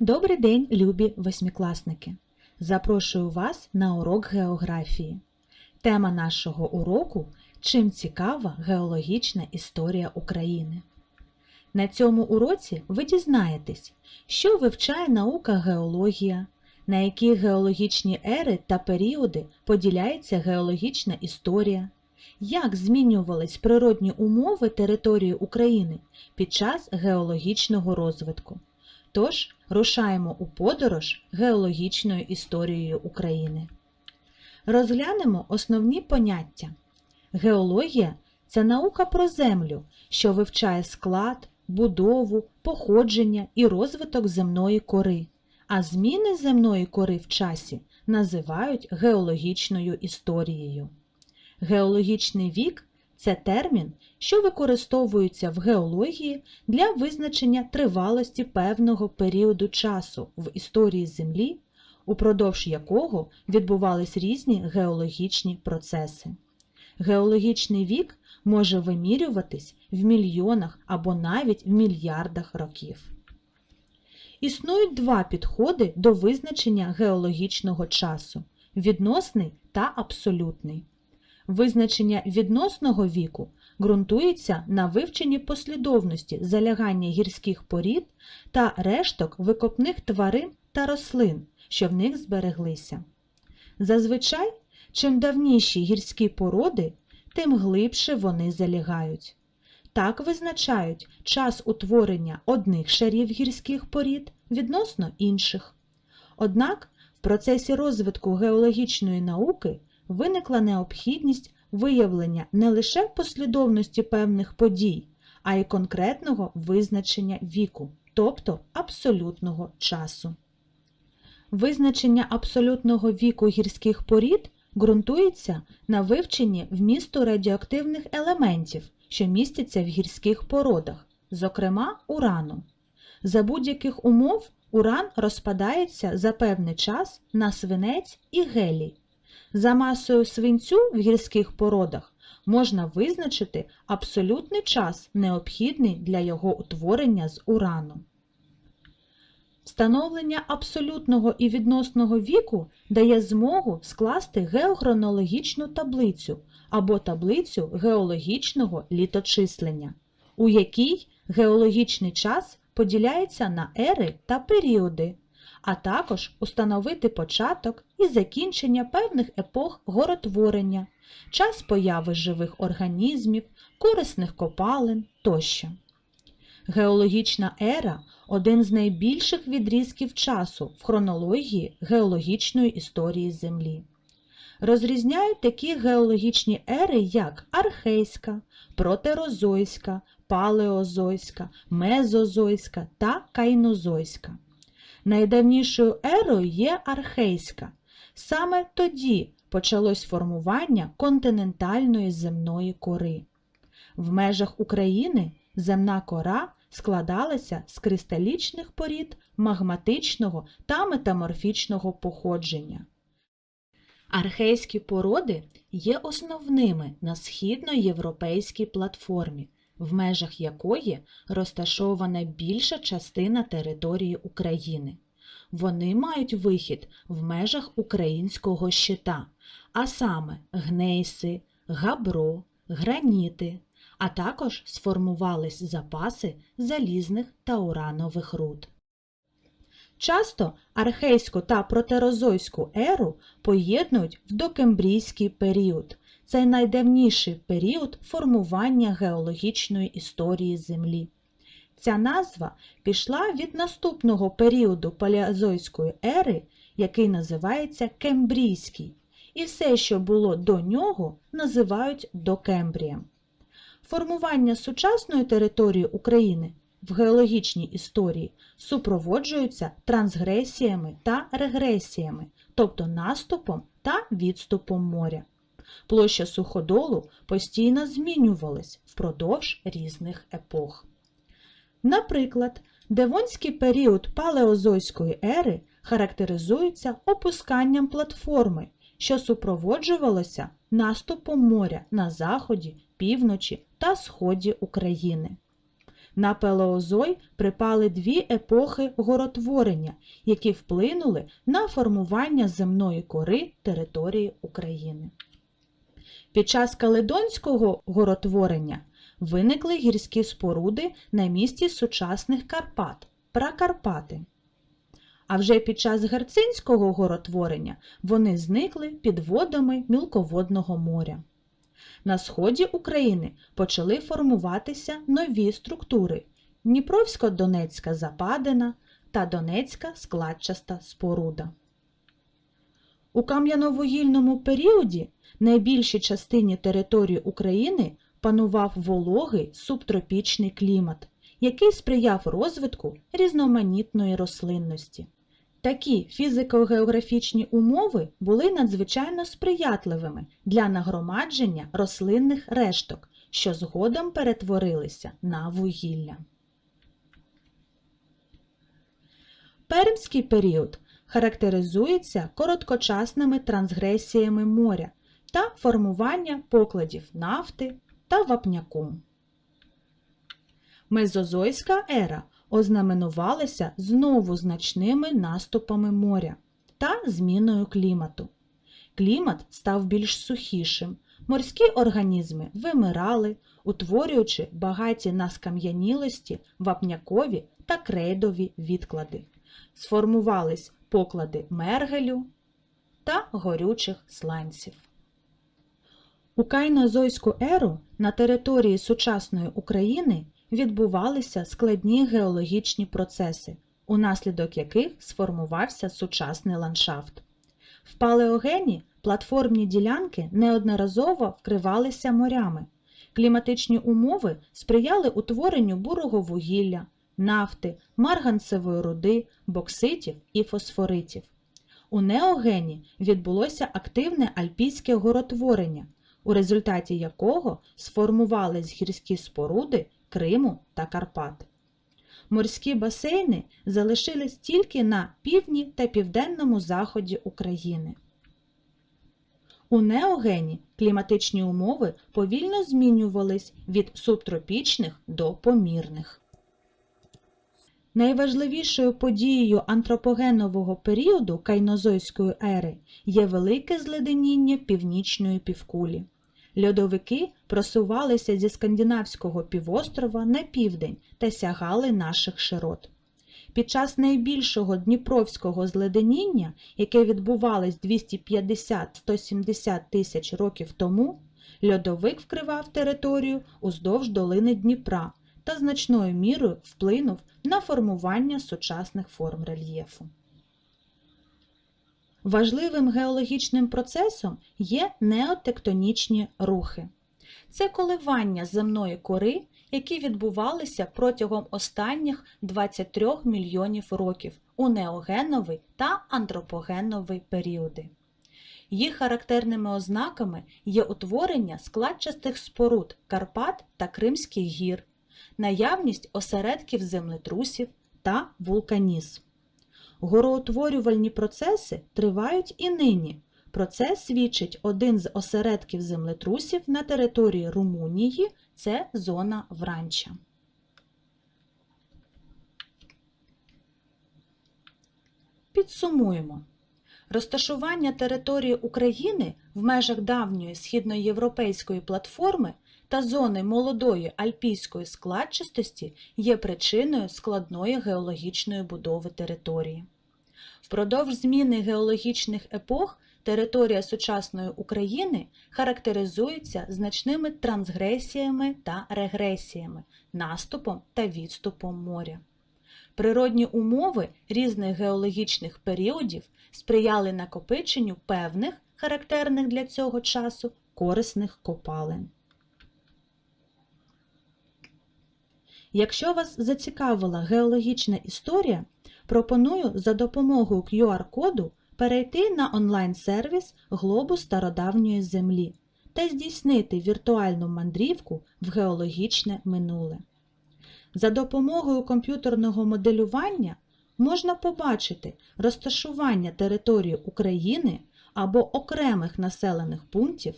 Добрий день, любі восьмикласники! Запрошую вас на урок географії. Тема нашого уроку Чим цікава геологічна історія України. На цьому уроці ви дізнаєтесь, що вивчає наука геологія, на які геологічні ери та періоди поділяється геологічна історія, як змінювались природні умови території України під час геологічного розвитку. Тож рушаємо у подорож геологічною історією України. Розглянемо основні поняття. Геологія це наука про землю, що вивчає склад, будову, походження і розвиток земної кори, а зміни земної кори в часі називають геологічною історією. Геологічний вік це термін, що використовується в геології для визначення тривалості певного періоду часу в історії Землі, упродовж якого відбувались різні геологічні процеси. Геологічний вік може вимірюватись в мільйонах або навіть в мільярдах років. Існують два підходи до визначення геологічного часу відносний та абсолютний. Визначення відносного віку ґрунтується на вивченні послідовності залягання гірських порід та решток викопних тварин та рослин, що в них збереглися. Зазвичай, чим давніші гірські породи, тим глибше вони залягають. Так визначають час утворення одних шарів гірських порід відносно інших. Однак в процесі розвитку геологічної науки виникла необхідність виявлення не лише послідовності певних подій, а й конкретного визначення віку, тобто абсолютного часу. Визначення абсолютного віку гірських порід ґрунтується на вивченні вмісту радіоактивних елементів, що містяться в гірських породах, зокрема урану. За будь-яких умов уран розпадається за певний час на свинець і гелій. За масою свинцю в гірських породах можна визначити абсолютний час, необхідний для його утворення з урану. Встановлення абсолютного і відносного віку дає змогу скласти геохронологічну таблицю або таблицю геологічного літочислення, у якій геологічний час поділяється на ери та періоди, а також установити початок і закінчення певних епох горотворення, час появи живих організмів, корисних копалин тощо. Геологічна ера один з найбільших відрізків часу в хронології геологічної історії Землі. Розрізняють такі геологічні ери, як архейська, протерозойська, палеозойська, мезозойська та кайнозойська. Найдавнішою ерою є архейська. Саме тоді почалось формування континентальної земної кори. В межах України земна кора складалася з кристалічних порід магматичного та метаморфічного походження. Архейські породи є основними на східноєвропейській платформі, в межах якої розташована більша частина території України. Вони мають вихід в межах українського щита, а саме гнейси, габро, граніти, а також сформувались запаси залізних та уранових руд. Часто архейську та протерозойську еру поєднують в докембрійський період. Це найдавніший період формування геологічної історії Землі. Ця назва пішла від наступного періоду палеозойської ери, який називається Кембрійський, і все, що було до нього, називають докембрієм. Формування сучасної території України в геологічній історії супроводжуються трансгресіями та регресіями, тобто наступом та відступом моря. Площа суходолу постійно змінювалась впродовж різних епох. Наприклад, Девонський період палеозойської ери характеризується опусканням платформи, що супроводжувалося наступом моря на заході, півночі та сході України. На Пелеозой припали дві епохи горотворення, які вплинули на формування земної кори території України. Під час Каледонського горотворення виникли гірські споруди на місці сучасних Карпат Пракарпати. А вже під час Герцинського горотворення вони зникли під водами мілководного моря. На сході України почали формуватися нові структури Дніпровсько-Донецька Западина та Донецька складчаста споруда. У кам'яновугільному періоді найбільшій частині території України панував вологий субтропічний клімат, який сприяв розвитку різноманітної рослинності. Такі фізико-географічні умови були надзвичайно сприятливими для нагромадження рослинних решток, що згодом перетворилися на вугілля. Пермський період характеризується короткочасними трансгресіями моря та формування покладів нафти та вапняку. Мезозойська ера ознаменувалася знову значними наступами моря та зміною клімату. Клімат став більш сухішим, морські організми вимирали, утворюючи багаті на скам'янілості вапнякові та крейдові відклади. Сформувались поклади мергелю та горючих сланців. У кайнозойську еру на території сучасної України відбувалися складні геологічні процеси, унаслідок яких сформувався сучасний ландшафт. В палеогені платформні ділянки неодноразово вкривалися морями. Кліматичні умови сприяли утворенню бурого вугілля, нафти, марганцевої руди, бокситів і фосфоритів. У неогені відбулося активне альпійське горотворення, у результаті якого сформувались гірські споруди Криму та Карпат. Морські басейни залишились тільки на півдні та південному заході України. У неогені кліматичні умови повільно змінювались від субтропічних до помірних. Найважливішою подією антропогенового періоду кайнозойської ери є велике зледеніння північної півкулі. Льодовики просувалися зі скандинавського півострова на південь та сягали наших широт. Під час найбільшого дніпровського зледеніння, яке відбувалось 250-170 тисяч років тому, льодовик вкривав територію уздовж долини Дніпра та значною мірою вплинув на формування сучасних форм рельєфу. Важливим геологічним процесом є неотектонічні рухи. Це коливання земної кори, які відбувалися протягом останніх 23 мільйонів років у неогеновий та антропогеновий періоди. Їх характерними ознаками є утворення складчастих споруд Карпат та Кримських гір, наявність осередків землетрусів та вулканізм. Гороутворювальні процеси тривають і нині. Про це свідчить один з осередків землетрусів на території Румунії це зона Вранча. Підсумуємо. Розташування території України в межах давньої східноєвропейської платформи та зони молодої альпійської складчастості є причиною складної геологічної будови території. Впродовж зміни геологічних епох територія сучасної України характеризується значними трансгресіями та регресіями, наступом та відступом моря. Природні умови різних геологічних періодів сприяли накопиченню певних, характерних для цього часу, корисних копалин. Якщо вас зацікавила геологічна історія, пропоную за допомогою QR-коду перейти на онлайн-сервіс Глобус стародавньої Землі та здійснити віртуальну мандрівку в геологічне минуле. За допомогою комп'ютерного моделювання можна побачити розташування території України, або окремих населених пунктів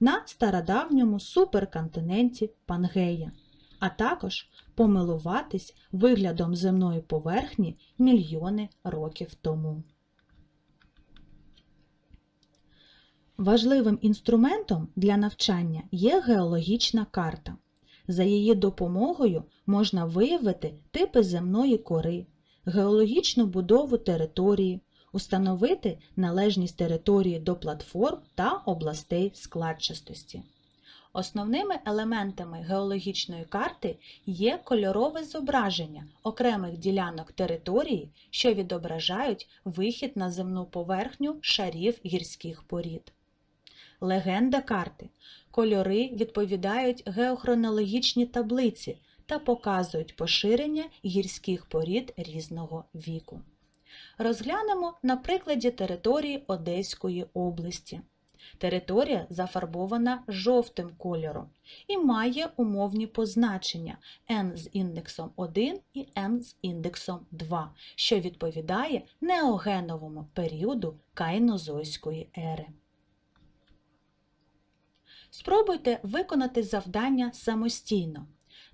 на стародавньому суперконтиненті Пангея, а також помилуватись виглядом земної поверхні мільйони років тому. Важливим інструментом для навчання є геологічна карта. За її допомогою можна виявити типи земної кори, геологічну будову території, установити належність території до платформ та областей складчастості. Основними елементами геологічної карти є кольорове зображення окремих ділянок території, що відображають вихід на земну поверхню шарів гірських порід. Легенда карти. Кольори відповідають геохронологічній таблиці та показують поширення гірських порід різного віку. Розглянемо на прикладі території Одеської області. Територія зафарбована жовтим кольором і має умовні позначення n з індексом 1 і n з індексом 2, що відповідає неогеновому періоду кайнозойської ери. Спробуйте виконати завдання самостійно.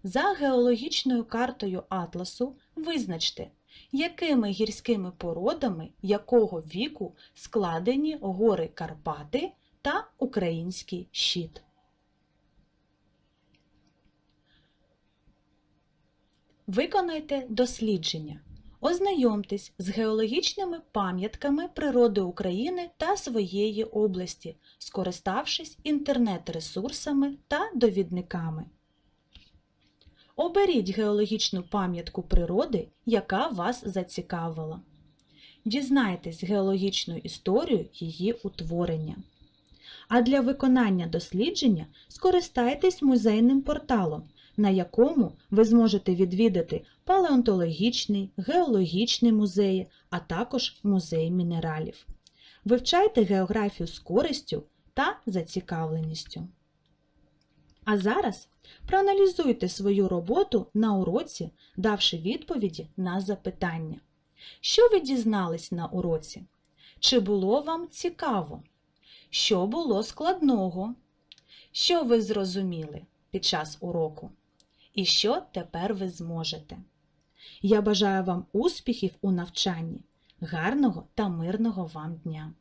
За геологічною картою атласу визначте, якими гірськими породами якого віку складені гори Карпати та Український щит. Виконайте дослідження. Ознайомтесь з геологічними пам'ятками природи України та своєї області, скориставшись інтернет-ресурсами та довідниками. Оберіть геологічну пам'ятку природи, яка вас зацікавила. Дізнайтесь геологічну історію її утворення. А для виконання дослідження скористайтесь музейним порталом, на якому ви зможете відвідати палеонтологічний, геологічний музеї, а також музей мінералів. Вивчайте географію з користю та зацікавленістю. А зараз проаналізуйте свою роботу на уроці, давши відповіді на запитання. Що ви дізнались на уроці? Чи було вам цікаво? Що було складного? Що ви зрозуміли під час уроку? І що тепер ви зможете? Я бажаю вам успіхів у навчанні, гарного та мирного вам дня!